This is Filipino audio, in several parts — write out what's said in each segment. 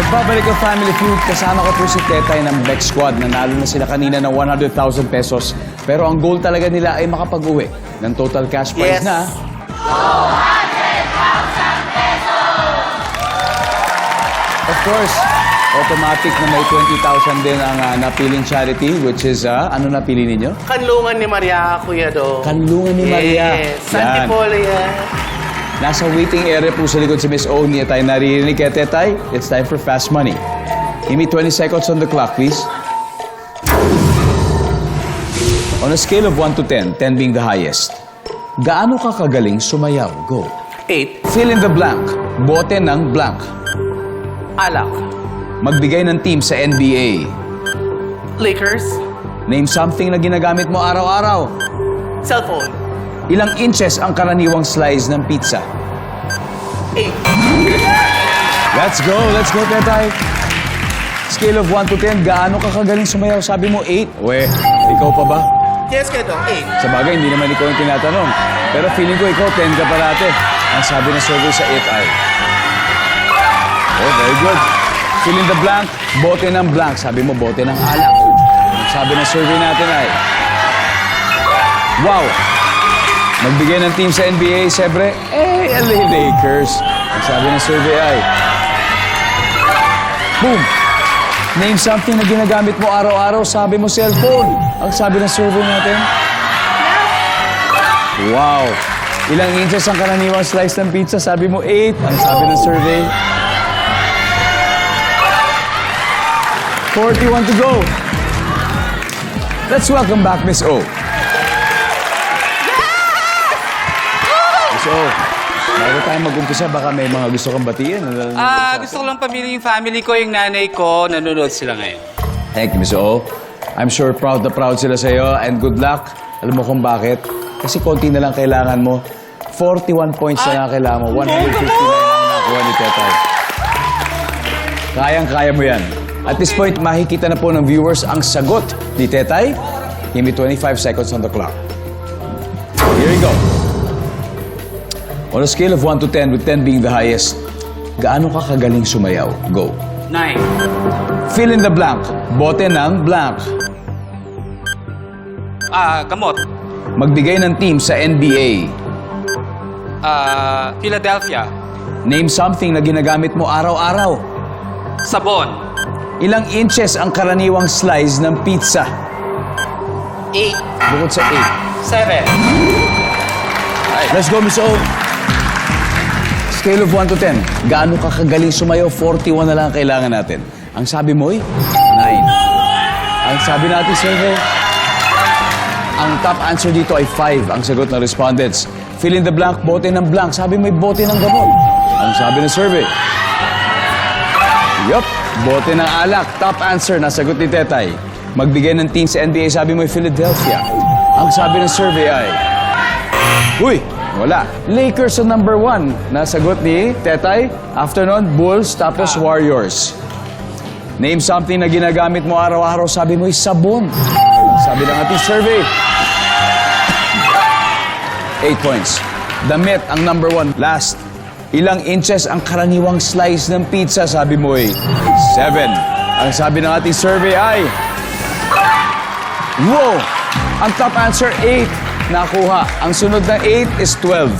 Nagbabalik ang Family Feud. Kasama ko po si Tetay ng Bex Squad. Nanalo na sila kanina ng 100,000 pesos. Pero ang goal talaga nila ay makapag-uwi ng total cash prize Yes. na... Of course, automatic na may 20,000 din ang ah, napiling charity, which is, ah, ano napili ninyo? Kanlungan ni Maria, Kuya Do. Kanlungan ni Maria. Yes. Yan. Santipolo yan. Nasa waiting area po sa likod si Miss O. Niya tayo naririnig. Kaya Tetay, it's time for fast money. Give me 20 seconds on the clock, please. On a scale of 1 to 10, 10 being the highest, gaano ka kagaling sumayaw? Go. Eight. Fill in the blank. Bote ng blank. Alak. Magbigay ng team sa NBA. Lakers. Name something na ginagamit mo araw-araw. Cellphone. Ilang inches ang karaniwang slice ng pizza? Let's go, let's go, Tetay. Scale of 1 to 10, gaano ka kagaling sumayaw? Sabi mo 8. We, ikaw pa ba? Yes, Do. Eight. Sa bagay, hindi naman ikaw yung tinatanong. Pero feeling ko ikaw, 10 ka parate. Ang sabi ng survey sa 8 ay... Oh, very good. Fill in the blank, bote ng blank. Sabi mo, bote ng alak. Ang sabi ng survey natin ay... Wow! Magbigay ng team sa NBA, siyempre, eh, LA Lakers. Sabi ng survey ay... Boom! Name something na ginagamit mo araw-araw, sabi mo cellphone. Ang sabi ng survey natin? Wow! Ilang inches ang karaniwang slice ng pizza? Sabi mo 8. Ang sabi ng survey? 41 to go. Let's welcome back Miss O. Miss O, bago tayo mag-umpisa, baka may mga gusto kang batiin. Ah, gusto ko lang pamili yung family ko, yung nanay ko, nanonood sila ngayon. Thank you, Miss O. I'm sure proud na proud sila sa'yo and good luck. Alam mo kung bakit? Kasi konti na lang kailangan mo. 41 points na lang kailangan mo. 159 ang nakuha ni Tetay. Kayang-kaya mo yan. At this point, makikita na po ng viewers ang sagot ni Tetay. Give me 25 seconds on the clock. Here we go. On a scale of 1 to 10, with 10 being the highest, gaano ka kagaling sumayaw? Go. Nine. Fill in the blank. Bote ng blank. Ah, gamot. Magbigay ng team sa NBA. Ah, Philadelphia. Name something na ginagamit mo araw-araw. Sabon. Ilang inches ang karaniwang slice ng pizza? Eight. Bukod sa 8. Seven. Let's go, Miss O. Scale of 1 to 10. Gaano ka kagaling sumayaw? 41 na lang ang kailangan natin. Ang sabi mo ay 9. Ang sabi natin, survey, ang top answer dito ay 5 ang sagot ng respondents. Fill in the blank, bote ng blank. Sabi mo ay bote ng gamot. Ang sabi ng survey. Yup, bote ng alak. Top answer, nasagot ni Tetay. Magbigay ng team sa NBA, sabi mo ay Philadelphia. Ang sabi ng survey ay... Uy, wala. Lakers ang number one. Nasagot ni Tetay. After nun, Bulls, tapos Warriors. Name something na ginagamit mo araw-araw. Sabi mo sabon. Sabi ng ating survey. Eight points. Damit ang number one. Last. Ilang inches ang karaniwang slice ng pizza? Sabi mo ay seven. Ang sabi ng ating survey ay... Wow! Ang top answer, 8. Nakuha. Ang sunod na 8 is 12.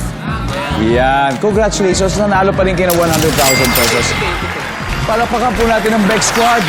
Yan. Congratulations. Nanalo pa rin kayo ng 100,000 pesos. Palapakan po natin ang Beck Squad.